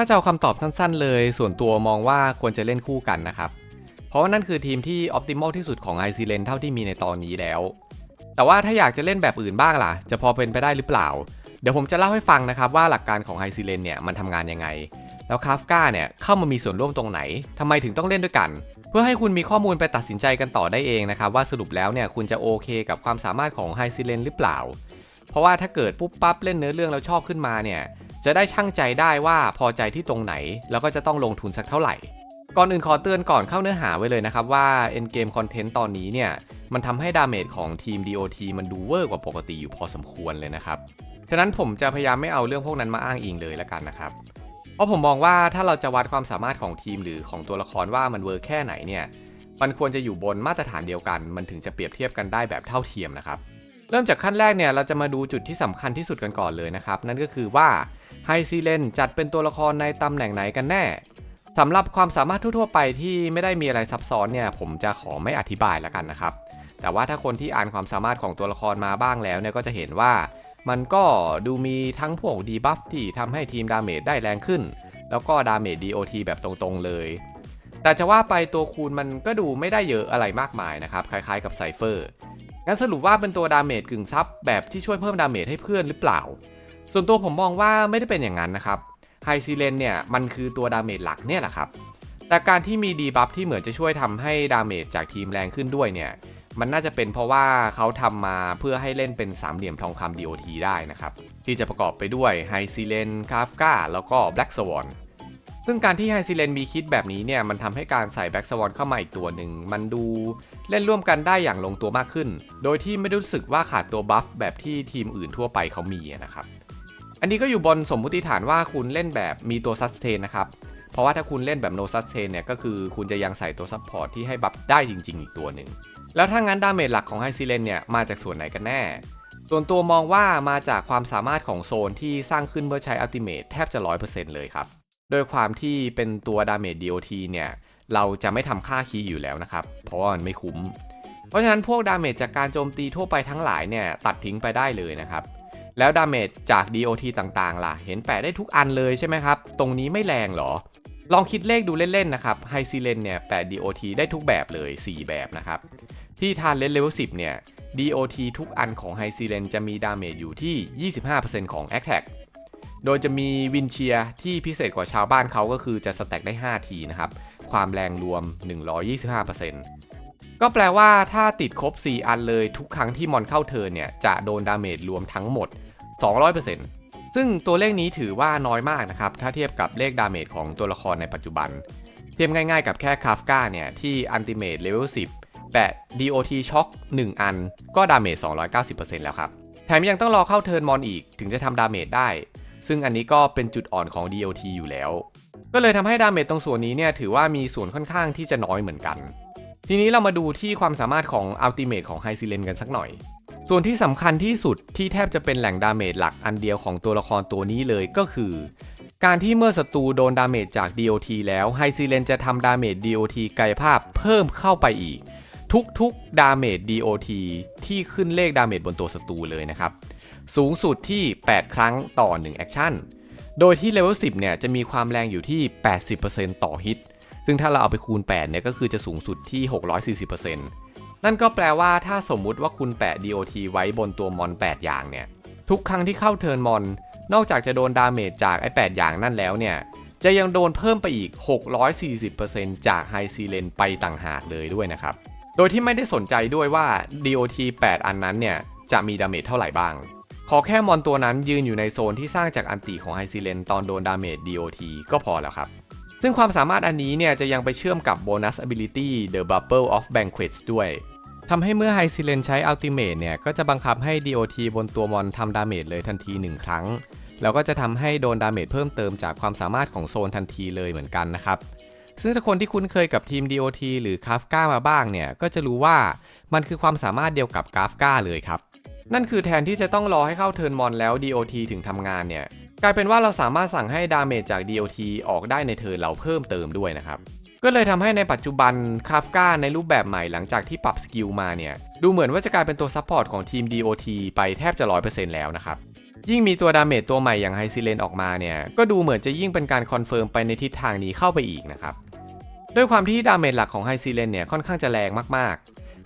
ถ้าจะเอาคำตอบสั้นๆ เลย ส่วนตัวมองว่าควรจะเล่นคู่กันนะครับ เพราะว่านั่นคือทีมที่ออ t ติมอลที่สุดของไอซีเลนเท่าที่มีในตอนนี้แล้ว แต่ว่าถ้าอยากจะเล่นแบบอื่นบ้างล่ะ จะพอเป็นไปได้หรือเปล่า เดี๋ยวผมจะเล่าให้ฟังนะครับว่าหลักการของไอซีเลนเนี่ยมันทำงานยังไง แล้วคาฟกาเนี่ยเข้ามามีส่วนร่วมตรงไหนทำไมถึงต้องเล่นด้วยกัน เพื่อให้คุณมีข้อมูลไปตัดสินใจกันต่อได้เองนะครับว่าสรุปแล้วเนี่ยคุณจะโอเค กับความสามารถของไฮซีเลนหรือเปล่า เพราะว่าถ้าเกิดปุ๊บปั๊บเล่นเนื้อเรื่องแล้วชอบขึ้นมาเนี่ย จะได้ช่างใจได้ว่าพอใจที่ตรงไหน แล้วก็จะต้องลงทุนสักเท่าไหร่ ก่อนอื่นขอเตือนก่อนเข้าเนื้อหาไว้เลยนะครับว่า Endgame Content ตอนนี้เนี่ยมันทำให้ดาเมจของทีม DOT มันดูเวอร์กว่าปกติอยู่พอสมควรเลยนะครับฉะนั้นผมจะพยายามไม่เอาเรื่องพวกนั้นมาอ้างอิงเลยละกันนะครับเพราะผมมองว่าถ้าเราจะวัดความสามารถของทีมหรือของตัวละครว่ามันเวอร์แค่ไหนเนี่ยมันควรจะอยู่บนมาตรฐานเดียวกัน มันถึงจะเปรียบเทียบกันได้แบบเท่าเทียมนะครับ เริ่มจากขั้นแรกเนี่ยเราจะมาดูจุดที่สำคัญที่สุดกันก่อนเลยนะครับ นั่นก็คือว่าไฮซีเลนจัดเป็นตัวละครในตำแหน่งไหนกันแน่สำหรับความสามารถทั่วไปที่ไม่ได้มีอะไรซับซ้อนเนี่ยผมจะขอไม่อธิบายแล้วกันนะครับ แต่ว่าถ้าคนที่อ่านความสามารถของตัวละครมาบ้างแล้วเนี่ยก็จะเห็นว่ามันก็ดูมีทั้งพวกดีบัฟที่ทำให้ทีมดาเมจได้แรงขึ้น แล้วก็ดาเมจ DOT แบบตรงๆเลย แต่จะว่าไปตัวคูณมันก็ดูไม่ได้เยอะอะไรมากมายนะครับ คล้ายๆกับไซเฟอร์ งั้นสรุปว่าเป็นตัวดาเมจกึ่งซับแบบที่ช่วยเพิ่มดาเมจให้เพื่อนหรือเปล่า ส่วนตัวผมมองว่าไม่ได้เป็นอย่างนั้นนะครับไฮซีเลนเนี่ยมันคือตัวดาเมจหลักเนี่ยแหละครับ แต่การที่มีดีบัฟที่เหมือนจะช่วยทำให้ดาเมจจากทีมแรงขึ้นด้วยเนี่ยมันน่าจะเป็นเพราะว่าเขาทำมาเพื่อให้เล่นเป็นสามเหลี่ยมทองคำ DOT ได้นะครับ ที่จะประกอบไปด้วยไฮซีเลนคาฟกาแล้วก็แบล็กสวอนซึ่งการที่ไฮซีเลนมีคิดแบบนี้เนี่ยมันทำให้การใส่แบล็กสวอนเข้ามาอีกตัวหนึ่ง มันดู เล่นร่วมกันได้อย่างลงตัวมากขึ้น โดยที่ไม่รู้สึกว่าขาดตัวบัฟแบบที่ทีมอื่นทั่วไปเขามีนะครับ อันนี้ก็อยู่บนสมมุติฐานว่าคุณเล่นแบบมีตัวซัสเทนนะครับ เพราะว่าถ้าคุณเล่นแบบ no sustain เนี่ยก็คือคุณจะยังใส่ตัวซัพพอร์ตที่ให้บัฟได้จริง ๆ อีกตัวหนึ่ง แล้วถ้างั้นดาเมจหลักของไฮซีเลนเนี่ยมาจากส่วนไหนกันแน่ ส่วนตัวมองว่ามาจากความสามารถของโซนที่สร้างขึ้นเมื่อใช้อัลติเมทแทบจะ 100%เลยครับ โดยความที่เป็นตัวดาเมจ DOT เนี่ย เราจะไม่ทำค่าคีย์อยู่แล้วนะครับ เพราะว่ามันไม่คุ้ม เพราะฉะนั้นพวกดาเมจจากการโจมตีทั่วไปทั้งหลายเนี่ยตัดทิ้งไปได้เลยนะครับ แล้วดาเมจจาก DOT ต่างๆ ล่ะ เห็นแปะได้ทุกอันเลยใช่ไหมครับ ตรงนี้ไม่แรงหรอ ลองคิดเลขดูเล่นๆนะครับไฮซีเลนเนี่ยแปะ DOT ได้ทุกแบบเลย 4 แบบนะครับ ที่ทานเลนเลเวล10 เนี่ย DOT ทุกอันของไฮซีเลนจะมีดาเมจอยู่ที่ 25%ของ a t t a c โดยจะมีวินเชียที่พิเศษกว่าชาวบ้านเขาก็คือจะสแต็กได้ 5 ทีนะครับ ความแรงรวม 125%ก็แปลว่าถ้าติดครบ 4 อันเลยทุกครั้งที่มอนเข้าเทิร์เนี่ย จะโดนดาเมจรวมทั้งหมด 200%ซึ่งตัวเลขนี้ถือว่าน้อยมากนะครับ ถ้าเทียบกับเลขดาเมจของตัวละครในปัจจุบัน เทียบง่ายๆกับแค่คาฟกาเนี่ย ที่อันติเมตเลเวล10แปะ DOT ช็อค1อัน ก็ดาเมจ290%แล้วครับแถมยังต้องรอเข้าเทิร์นมอนอีกถึงจะทำดาเมจได้ ซึ่งอันนี้ก็เป็นจุดอ่อนของ DOT อยู่แล้ว ก็เลยทำให้ดาเมจตรงส่วนนี้เนี่ยถือว่ามีส่วนค่อนข้างที่จะน้อยเหมือนกัน ทีนี้เรามาดูที่ความสามารถของอัลติเมทของไฮซิเลนกันสักหน่อย ส่วนที่สำคัญที่สุดที่แทบจะเป็นแหล่งดาเมจหลักอันเดียวของตัวละครตัวนี้เลยก็คือ การที่เมื่อศัตรูโดนดาเมจจาก DOT แล้วไฮซิเลนจะทำดาเมจ DOT กายภาพเพิ่มเข้าไปอีก ทุกๆดาเมจ DOT ที่ขึ้นเลขดาเมจบนตัวศัตรูเลยนะครับสูงสุดที่ 8 ครั้งต่อ 1 แอคชั่น โดยที่เลเวล10 เนี่ย จะมีความแรงอยู่ที่ 80%ต่อฮิต ซึ่งถ้าเราเอาไปคูณ 8 เนี่ย ก็คือจะสูงสุดที่ 640%นั่นก็แปลว่าถ้าสมมุติว่าคุณแปะ DOT ไว้บนตัวมอน 8 อย่างเนี่ย ทุกครั้งที่เข้าเทิร์นมอน นอกจากจะโดนดาเมจจากไอ้ 8 อย่างนั่นแล้วเนี่ย จะยังโดนเพิ่มไปอีก 640%จากไฮซีเลนไปต่างหากเลยด้วยนะครับ โดยที่ไม่ได้สนใจด้วยว่า DOT 8 อันนั้นเนี่ย จะมีดาเมจเท่าไหร่บ้าง ขอแค่มอนตัวนั้นยืนอยู่ในโซนที่สร้างจากอันติของไฮซีเลนตอนโดนดาเมจ DOT ก็พอแล้วครับ ซึ่งความสามารถอันนี้เนี่ยจะยังไปเชื่อมกับโบนัส ability The Bubble of Banquets ด้วยทำให้เมื่อไฮซิเลนใช้ Ultimate เนี่ยก็จะบังคับให้ DOT บนตัวมอนทำดาเมจเลยทันที 1 ครั้ง แล้วก็จะทำให้โดนดาเมจเพิ่มเติมจากความสามารถของโซนทันทีเลยเหมือนกันนะครับ ซึ่งถ้าคนที่คุ้นเคยกับทีม DOT หรือ Kafka มาบ้างเนี่ยก็จะรู้ว่ามันคือความสามารถเดียวกับ Kafka เลยครับ นั่นคือแทนที่จะต้องรอให้เข้าเทิร์นมอนแล้ว DOT ถึงทำงานเนี่ย กลายเป็นว่าเราสามารถสั่งให้ดาเมจจาก DOT ออกได้ในเทิร์นเราเพิ่มเติมด้วยนะครับ ก็เลยทำให้ในปัจจุบันคาฟกาในรูปแบบใหม่หลังจากที่ปรับสกิลมาเนี่ย ดูเหมือนว่าจะกลายเป็นตัวซัพพอร์ตของทีม DOT ไปแทบจะ 100%แล้วนะครับยิ่งมีตัวดาเมจตัวใหม่อย่างไฮซิเลนออกมาเนี่ย ก็ดูเหมือนจะยิ่งเป็นการคอนเฟิร์มไปในทิศทางนี้เข้าไปอีกนะครับ ด้วยความที่ดาเมจหลักของไฮซิเลนเนี่ยค่อนข้างจะแรงมาก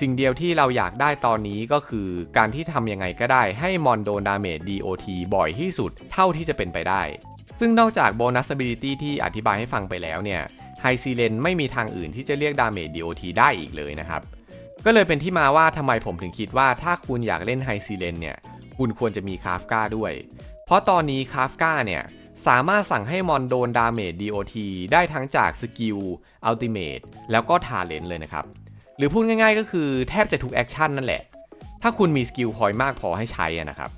สิ่งเดียวที่เราอยากได้ตอนนี้ก็คือการที่ทำยังไงก็ได้ให้มอนโดนดาเมจ DOT บ่อยที่สุดเท่าที่จะเป็นไปได้ ซึ่งนอกจากโบนัส ability ที่อธิบายให้ฟังไปแล้วเนี่ยไฮซิเลนไม่มีทางอื่นที่จะเรียกดาเมจ DOT ได้อีกเลยนะครับ ก็เลยเป็นที่มาว่าทำไมผมถึงคิดว่าถ้าคุณอยากเล่นไฮซิเลนเนี่ยคุณควรจะมีคาฟกาด้วย เพราะตอนนี้คาฟกาเนี่ยสามารถสั่งให้มอนโดนดาเมจ DOT ได้ทั้งจากสกิลอัลติเมทแล้วก็ทาเลนเลยนะครับ หรือพูดง่ายๆ ก็คือแทบจะทุกแอคชั่นนั่นแหละ ถ้าคุณมีสกิลพอยต์มากพอให้ใช้นะครับ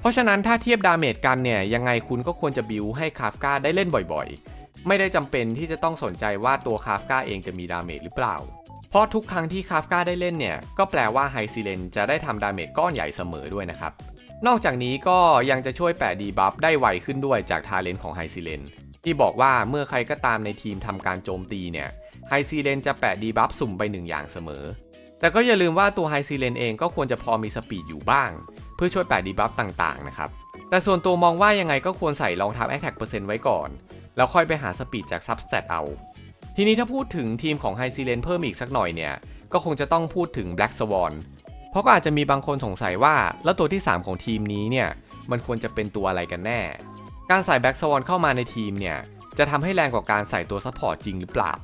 เพราะฉะนั้นถ้าเทียบดาเมจกันเนี่ยยังไงคุณก็ควรจะบิวให้คาฟกาได้เล่นบ่อยๆ ไม่ได้จำเป็นที่จะต้องสนใจว่าตัวคาฟกาเองจะมีดาเมจหรือเปล่า เพราะทุกครั้งที่คาฟกาได้เล่นเนี่ยก็แปลว่าไฮซิเลนจะได้ทำดาเมจก้อนใหญ่เสมอด้วยนะครับนอกจากนี้ก็ยังจะช่วยแปะดีบัฟได้ไวขึ้นด้วยจากทาเลนต์ของไฮซิเลนที่บอกว่าเมื่อใครก็ตามในทีมทำการโจมตีเนี่ย ไฮซิเลนจะแปะดีบัฟสุ่มไปหนึ่งอย่างเสมอ แต่ก็อย่าลืมว่าตัวไฮซิเลนเองก็ควรจะพอมีสปีดอยู่บ้าง เพื่อช่วยแปะดีบัฟต่างๆนะครับ แต่ส่วนตัวมองว่ายังไงก็ควรใส่รองเทับแอคแท็กเปอร์เซ็นต์ไว้ก่อน แล้วค่อยไปหาสปีดจากซับสเตตเอา ทีนี้ถ้าพูดถึงทีมของไฮซิเลนเพิ่มอีกสักหน่อยเนี่ยก็คงจะต้องพูดถึง Black Swan เพราะก็อาจจะมีบางคนสงสัยว่า แล้วตัวที่ 3 ของทีมนี้เนี่ยมันควรจะเป็นตัวอะไรกันแน่ การใส่แบ็กสวอนเข้ามาในทีมเนี่ยจะทำให้แรงกว่าการใส่ตัวซัพพอร์ตจริงหรือเปล่า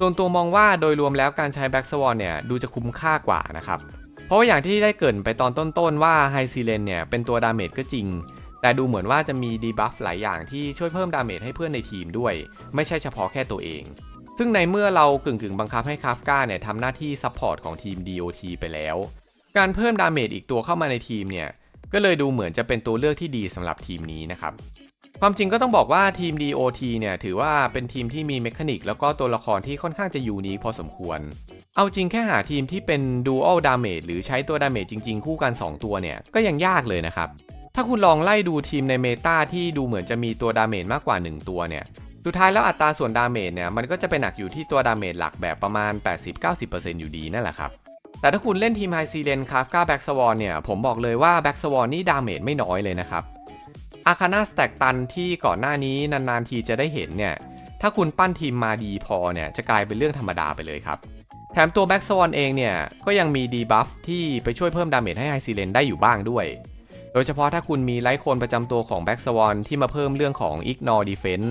ส่วนตัวมองว่าโดยรวมแล้วการใช้แบ็กสวอนเนี่ยดูจะคุ้มค่ากว่านะครับ เพราะว่าอย่างที่ได้เกินไปตอนต้นๆว่าไฮซีเลนเนี่ยเป็นตัวดาเมจก็จริง แต่ดูเหมือนว่าจะมีดีบัฟหลายอย่างที่ช่วยเพิ่มดาเมจให้เพื่อนในทีมด้วย ไม่ใช่เฉพาะแค่ตัวเอง ซึ่งในเมื่อเรากึ่งๆบังคับให้คาฟกาเนี่ยทำหน้าที่ซัพพอร์ตของทีม DOT ไปแล้ว การเพิ่มดาเมจอีกตัวเข้ามาในทีมเนี่ยก็เลยดูเหมือนจะเป็นตัวเลือกที่ดีสำหรับทีมนี้นะครับ ความจริงก็ต้องบอกว่าทีม DOT เนี่ยถือว่าเป็นทีมที่มีเมคานิกแล้วก็ตัวละครที่ค่อนข้างจะยูนิคพอสมควร เอาจริงแค่หาทีมที่เป็น Dual Damage หรือใช้ตัวดาเมจจริง ๆ คู่กัน 2 ตัวเนี่ย ก็ยังยากเลยนะครับ ถ้าคุณลองไล่ดูทีมในเมตาที่ดูเหมือนจะมีตัวดาเมจมากกว่า 1 ตัวเนี่ย สุดท้ายแล้วอัตราส่วนดาเมจเนี่ยมันก็จะเป็นหนักอยู่ที่ตัวดาเมจหลักแบบประมาณ 80-90%อยู่ดีนั่นแหละครับแต่ถ้าคุณเล่นทีมไฮซีเลนคาฟกาแบ็กสวอนเนี่ยผมบอกเลยว่าแบ็กสวอนนี่ดาเมจไม่น้อยเลยนะครับ อาคาน่าสแต็กตันที่ก่อนหน้านี้นานๆทีจะได้เห็นเนี่ย ถ้าคุณปั้นทีมมาดีพอเนี่ย จะกลายเป็นเรื่องธรรมดาไปเลยครับ แถมตัวแบ็กสวอนเองเนี่ย ก็ยังมีดีบัฟที่ไปช่วยเพิ่มดาเมจให้ไฮซีเลนได้อยู่บ้างด้วย โดยเฉพาะถ้าคุณมีไลท์โคนประจำตัวของแบ็กสวอนที่มาเพิ่มเรื่องของ Ignore Defense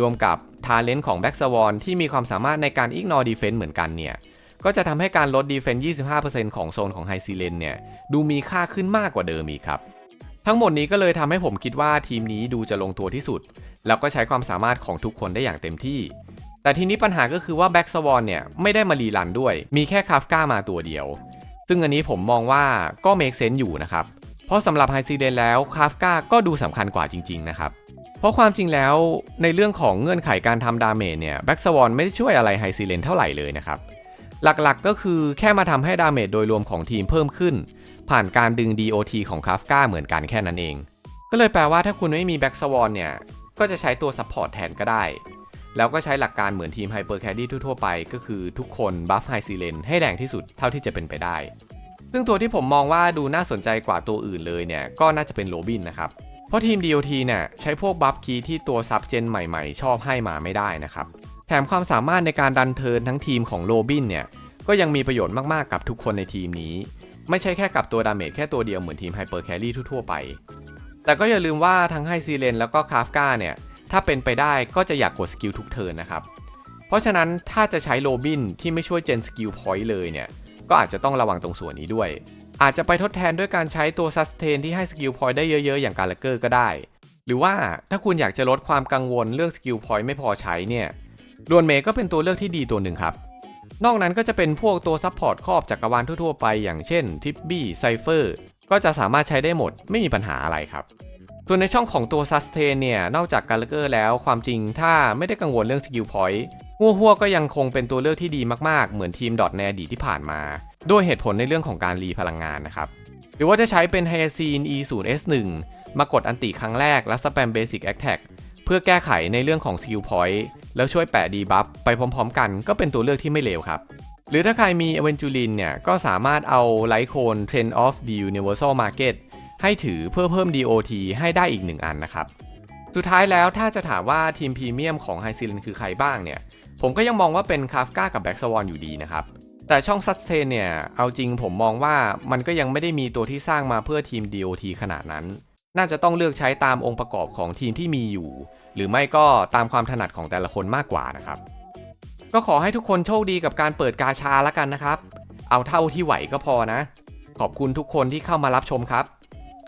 รวมกับทาเลนต์ของแบ็กสวอนที่มีความสามารถในการ Ignore Defense เหมือนกันเนี่ยก็จะทำให้การลดดีเฟนต์25%ของโซนของไฮซีเลนเนี่ยดูมีค่าขึ้นมากกว่าเดิมอีกครับ ทั้งหมดนี้ก็เลยทำให้ผมคิดว่าทีมนี้ดูจะลงตัวที่สุด แล้วก็ใช้ความสามารถของทุกคนได้อย่างเต็มที่ แต่ทีนี้ปัญหาก็คือว่าแบ็กสวอนเนี่ยไม่ได้มารีรันด้วย มีแค่คาฟก้ามาตัวเดียว ซึ่งอันนี้ผมมองว่าก็เมคเซนต์อยู่นะครับ เพราะสำหรับไฮซีเลนแล้วคาฟก้าก็ดูสำคัญกว่าจริง ๆ นะครับ เพราะความจริงแล้วในเรื่องของเงื่อนไขการทำดาเมจเนี่ยแบ็กสวอนไม่ได้ช่วยอะไรไฮซีเลนเท่าไหร่เลยนะครับหลักๆก็คือแค่มาทำให้ดาเมจโดยรวมของทีมเพิ่มขึ้น ผ่านการดึง DOT ของคาฟกาเหมือนกันแค่นั้นเอง ก็เลยแปลว่าถ้าคุณไม่มีแบ็กสวอนเนี่ย ก็จะใช้ตัวซัพพอร์ตแทนก็ได้ แล้วก็ใช้หลักการเหมือนทีมไฮเปอร์แคดดี้ทั่วๆไป ก็คือทุกคนบัฟไฮซีเลนให้แรงที่สุดเท่าที่จะเป็นไปได้ ซึ่งตัวที่ผมมองว่าดูน่าสนใจกว่าตัวอื่นเลยเนี่ย ก็น่าจะเป็นโรบินนะครับ เพราะทีม DOT เนี่ยใช้พวกบัฟคีที่ตัวซับเจนใหม่ๆ ชอบให้มาไม่ได้นะครับ แถมความสามารถในการดันเทิร์นทั้งทีมของโรบินเนี่ย ก็ยังมีประโยชน์มากๆกับทุกคนในทีมนี้ ไม่ใช่แค่กับตัวดาเมจแค่ตัวเดียวเหมือนทีมไฮเปอร์แครี่ทั่วๆไป แต่ก็อย่าลืมว่าทั้งไฮซีเลนแล้วก็คาฟกาเนี่ยถ้าเป็นไปได้ก็จะอยากกดสกิลทุกเทิร์นนะครับ เพราะฉะนั้นถ้าจะใช้โรบินที่ไม่ช่วยเจนสกิลพอยต์เลยเนี่ยก็อาจจะต้องระวังตรงส่วนนี้ด้วย อาจจะไปทดแทนด้วยการใช้ตัวซัสเทนที่ให้สกิลพอยต์ได้เยอะๆ อย่างการเลเกอร์ก็ได้ หรือว่าถ้าคุณอยากจะลดความกังวลเรื่องสกิลพอยต์ไม่พอใช้เนี่ยดวนเมก็เป็นตัวเลือกที่ดีตัวหนึ่งครับ นอกนั้นก็จะเป็นพวกตัวซัพพอร์ตครอบจักรวาลทั่วๆไปอย่างเช่นทิปบี้ไซเฟอร์ก็จะสามารถใช้ได้หมดไม่มีปัญหาอะไรครับส่วนในช่องของตัวซัสเทนเนี่ย นอกจากการเลเกอร์แล้วความจริงถ้าไม่ได้กังวลเรื่องสกิลพอยต์หัวหัวก็ยังคงเป็นตัวเลือกที่ดีมากๆ เหมือนทีมดอทในอดีตที่ผ่านมา ด้วยเหตุผลในเรื่องของการรีพลังงานนะครับ หรือว่าจะใช้เป็นไฮซีน E0S1 มากดอันติครั้งแรกและสแปมเบสิกแอคแท็ก เพื่อแก้ไขในเรื่องของสกิลพอยต์แล้วช่วยแปะดีบัฟไปพร้อมๆกันก็เป็นตัวเลือกที่ไม่เลวครับ หรือถ้าใครมีเอเวนจูลินเนี่ย ก็สามารถเอาไลท์โคน Trend of the Universal Market ให้ถือเพื่อเพิ่ม DOT ให้ได้อีก 1 อันนะครับ สุดท้ายแล้วถ้าจะถามว่าทีมพรีเมียมของไฮซิลินคือใครบ้างเนี่ย ผมก็ยังมองว่าเป็นคาฟก้ากับแบ็กสวอนอยู่ดีนะครับแต่ช่องซั s เ a นเนี่ย เอาจริงผมมองว่ามันก็ยังไม่ได้มีตัวที่สร้างมาเพื่อทีม DOT ขนาดนั้น น่าจะต้องเลือกใช้ตามองค์ประกอบของทีมที่มีอยู่ หรือไม่ก็ตามความถนัดของแต่ละคนมากกว่านะครับ ก็ขอให้ทุกคนโชคดีกับการเปิดกาชาล้วกันนะครับ เอาเท่าที่ไหวก็พอนะ ขอบคุณทุกคนที่เข้ามารับชมครับ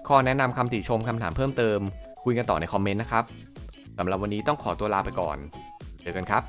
ข้อแนะนำคำติชมคำถามเพิ่มเติม คุยกันต่อในคอมเมนต์นะครับสำหรับวันนี้ต้องขอตัวลาไปก่อน เจอกันครับ